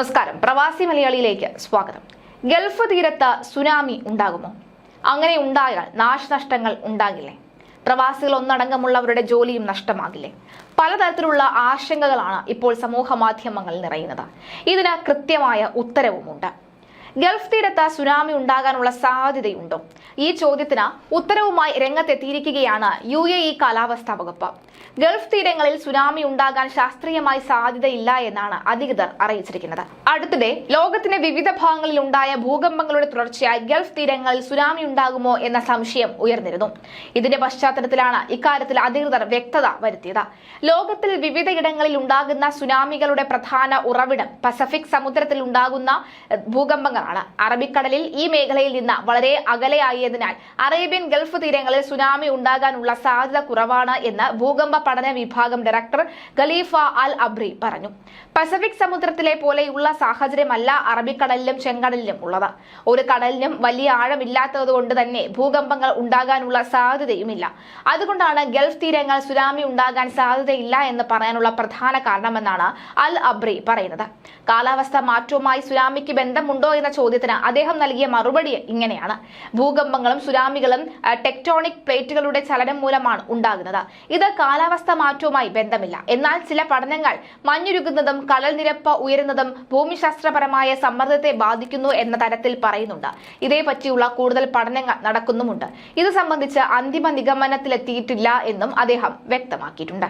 നമസ്കാരം. പ്രവാസി മലയാളിയിലേക്ക് സ്വാഗതം. ഗൾഫ് തീരത്ത് സുനാമി ഉണ്ടാകുമോ? അങ്ങനെ ഉണ്ടായാൽ നാശനഷ്ടങ്ങൾ ഉണ്ടാകില്ലേ? പ്രവാസികൾ ഒന്നടങ്കമുള്ളവരുടെ ജോലിയും നഷ്ടമാകില്ലേ? പലതരത്തിലുള്ള ആശങ്കകളാണ് ഇപ്പോൾ സമൂഹ മാധ്യമങ്ങളിൽ നിറയുന്നത്. ഇതിന് കൃത്യമായ ഉത്തരവുമുണ്ട്. ഗൾഫ് തീരത്ത് സുനാമി ഉണ്ടാകാനുള്ള സാധ്യതയുണ്ടോ? ഈ ചോദ്യത്തിന് ഉത്തരവുമായി രംഗത്തെത്തിയിരിക്കുകയാണ് യു എ ഇ കാലാവസ്ഥാ വകുപ്പ്. ഗൾഫ് തീരങ്ങളിൽ സുനാമി ഉണ്ടാകാൻ ശാസ്ത്രീയമായി സാധ്യതയില്ല എന്നാണ് അധികൃതർ അറിയിച്ചിരിക്കുന്നത്. അടുത്തിടെ ലോകത്തിന്റെ വിവിധ ഭാഗങ്ങളിൽ ഉണ്ടായ ഭൂകമ്പങ്ങളുടെ തുടർച്ചയായി ഗൾഫ് തീരങ്ങളിൽ സുനാമി ഉണ്ടാകുമോ എന്ന സംശയം ഉയർന്നിരുന്നു. ഇതിന്റെ പശ്ചാത്തലത്തിലാണ് ഇക്കാര്യത്തിൽ അധികൃതർ വ്യക്തത വരുത്തിയത്. ലോകത്തിൽ വിവിധ ഇടങ്ങളിൽ ഉണ്ടാകുന്ന സുനാമികളുടെ പ്രധാന ഉറവിടം പസഫിക് സമുദ്രത്തിൽ ഉണ്ടാകുന്ന എഹ്, ഭൂകമ്പങ്ങളാണ് അറബിക്കടലിൽ ഈ മേഖലയിൽ നിന്ന് വളരെ അകലെയായതിനാൽ അറേബ്യൻ ഗൾഫ് തീരങ്ങളിൽ സുനാമി ഉണ്ടാകാനുള്ള സാധ്യത കുറവാണ് എന്ന് ഭൂകമ്പ പഠന വിഭാഗം ഡയറക്ടർ ഖലീഫ അൽ അബ്രി പറഞ്ഞു. പസഫിക് സമുദ്രത്തിലെ പോലെയുള്ള സാഹചര്യമല്ല അറബിക്കടലിലും ചെങ്കടലിലും ഉള്ളത്. ഒരു കടലിനും വലിയ ആഴമില്ലാത്തതുകൊണ്ട് തന്നെ ഭൂകമ്പങ്ങൾ ഉണ്ടാകാനുള്ള സാധ്യതയുമില്ല. അതുകൊണ്ടാണ് ഗൾഫ് തീരങ്ങൾ സുനാമി ഉണ്ടാകാൻ സാധ്യതയില്ല എന്ന് പറയാനുള്ള പ്രധാന കാരണമെന്നാണ് അൽ അബ്രി പറയുന്നത്. കാലാവസ്ഥ മാറ്റവുമായി സുനാമിക്ക് ബന്ധമുണ്ടോ എന്ന ചോദ്യത്തിന് അദ്ദേഹം നൽകിയ മറുപടി ഇങ്ങനെയാണ്. ഭൂകമ്പങ്ങളും സുനാമികളും ടെക്ടോണിക് പ്ലേറ്റുകളുടെ ചലനം മൂലമാണ് ഉണ്ടാകുന്നത്. ഇത് കാലാവസ്ഥ മാറ്റവുമായി ബന്ധമില്ല. എന്നാൽ ചില പഠനങ്ങൾ മഞ്ഞുരുകുന്നതും കടൽ നിരപ്പ് ഉയരുന്നതും ഭൂമിശാസ്ത്രപരമായ സമ്മർദ്ദത്തെ ബാധിക്കുന്നു എന്ന തരത്തിൽ പറയുന്നുണ്ട്. ഇതേപറ്റിയുള്ള കൂടുതൽ പഠനങ്ങൾ നടക്കുന്നുമുണ്ട്. ഇത് സംബന്ധിച്ച് അന്തിമ നിഗമനത്തിലെത്തിയിട്ടില്ല എന്നും അദ്ദേഹം വ്യക്തമാക്കിയിട്ടുണ്ട്.